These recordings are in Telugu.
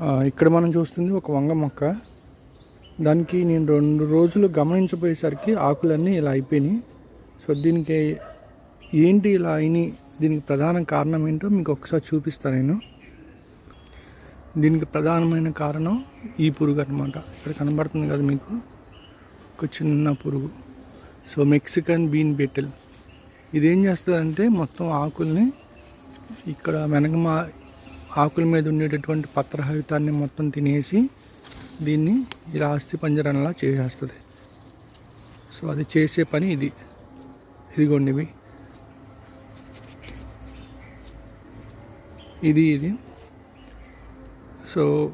ఇక్కడ మనం చూస్తుంది ఒక వంగ మొక్క. దానికి నేను రెండు రోజులు గమనించబోయేసరికి ఆకులన్నీ ఇలా అయిపోయినాయి. సో దీనికి ఏంటి ఇలా అయినాయి? దీనికి ప్రధాన కారణం ఏంటో మీకు ఒకసారి చూపిస్తాను నేను. దీనికి ప్రధానమైన కారణం ఈ పురుగు అనమాట ఇక్కడ కనబడుతుంది కదా మీకు? ఒక చిన్న పురుగు. So Mexican bean beetle. ఇది ఏం చేస్తుందంటే మొత్తం ఆకుల్ని ఇక్కడ వెనక మా ఆకుల మీద ఉండేటటువంటి పత్రహితాన్ని మొత్తం తినేసి దీన్ని ఇలా అస్థి పంజరంలా చేసేస్తుంది. సో అది చేసే పని ఇది. ఇదిగోండివి ఇది ఇది. సో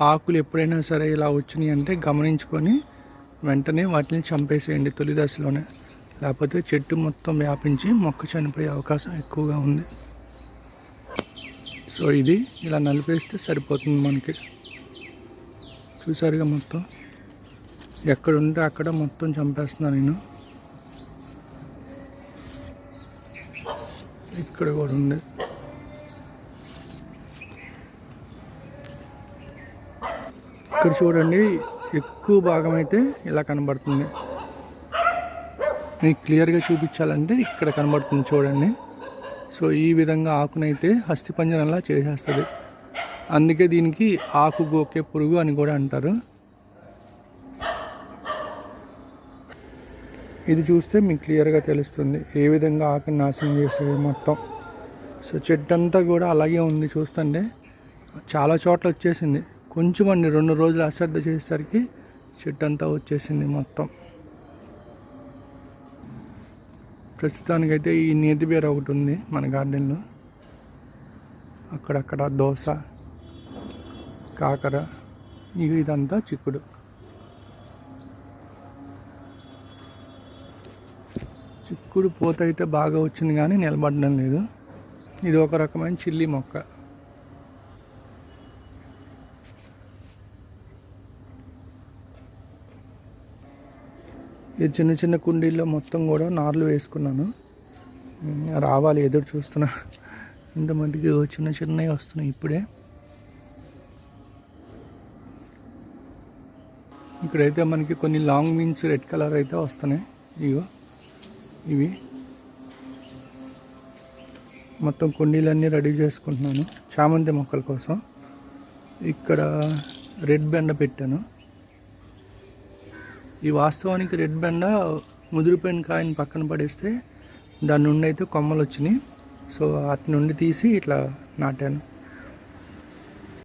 ఆకులు ఎప్పుడైనా సరే ఇలా వచ్చినాయి అంటే గమనించుకొని వెంటనే వాటిని చంపేసేయండి తొలి దశలోనే. లేకపోతే చెట్టు మొత్తం వ్యాపించి మొక్క చనిపోయే అవకాశం ఎక్కువగా ఉంది. సో ఇది ఇలా నలిపేస్తే సరిపోతుంది మనకి. చూసారుగా మొత్తం? ఎక్కడ ఉంటే అక్కడ మొత్తం చంపేస్తున్నాను నేను. ఇక్కడ కూడా ఉంది. ఇక్కడ చూడండి ఎక్కువ భాగం అయితే ఇలా కనబడుతుంది. మీకు క్లియర్గా చూపించాలంటే ఇక్కడ కనబడుతుంది చూడండి. సో ఈ విధంగా ఆకునైతే హస్తిపంజరంలా చేసేస్తుంది. అందుకే దీనికి ఆకు గోకే పురుగు అని కూడా అంటారు. ఇది చూస్తే మీకు క్లియర్గా తెలుస్తుంది ఏ విధంగా ఆకుని నాశనం చేసేది మొత్తం. సో చెట్టు అంతా కూడా అలాగే ఉంది చూస్తుంటే చాలా చోట్ల వచ్చేసింది. కొంచెం అండి రెండు రోజులు అశ్రద్ధ చేసేసరికి చెట్టు అంతా వచ్చేసింది మొత్తం. ప్రస్తుతానికైతే ఈ నేతి బీర ఒకటి ఉంది మన గార్డెన్లో. అక్కడక్కడ దోశ కాకర ఇదంతా చిక్కుడు. చిక్కుడు పూత అయితే బాగా వచ్చింది కానీ నిలబడడం లేదు. ఇది ఒక రకమైన చిల్లీ మొక్క. ఈ చిన్న చిన్న కుండీల్లో మొత్తం కూడా నార్లు వేసుకున్నాను. రావాలి ఎదురు చూస్తున్నా. ఇంత మటుకు చిన్న చిన్నవి వస్తున్నాయి ఇప్పుడే. ఇక్కడైతే మనకి కొన్ని లాంగ్ మీన్స్ రెడ్ కలర్ అయితే వస్తున్నాయి. ఇగో ఇవి. మొత్తం కుండీలన్నీ రెడీ చేసుకుంటున్నాను. చామంతి మొక్కల కోసం. ఇక్కడ రెడ్ బెండ పెట్టాను. ఈ వాస్తవానికి రెడ్ బెండ ముదిరిపోయిన కాయని పక్కన పడేస్తే దాని నుండి అయితే కొమ్మలు వచ్చినాయి. సో అటు నుండి తీసి ఇట్లా నాటాను.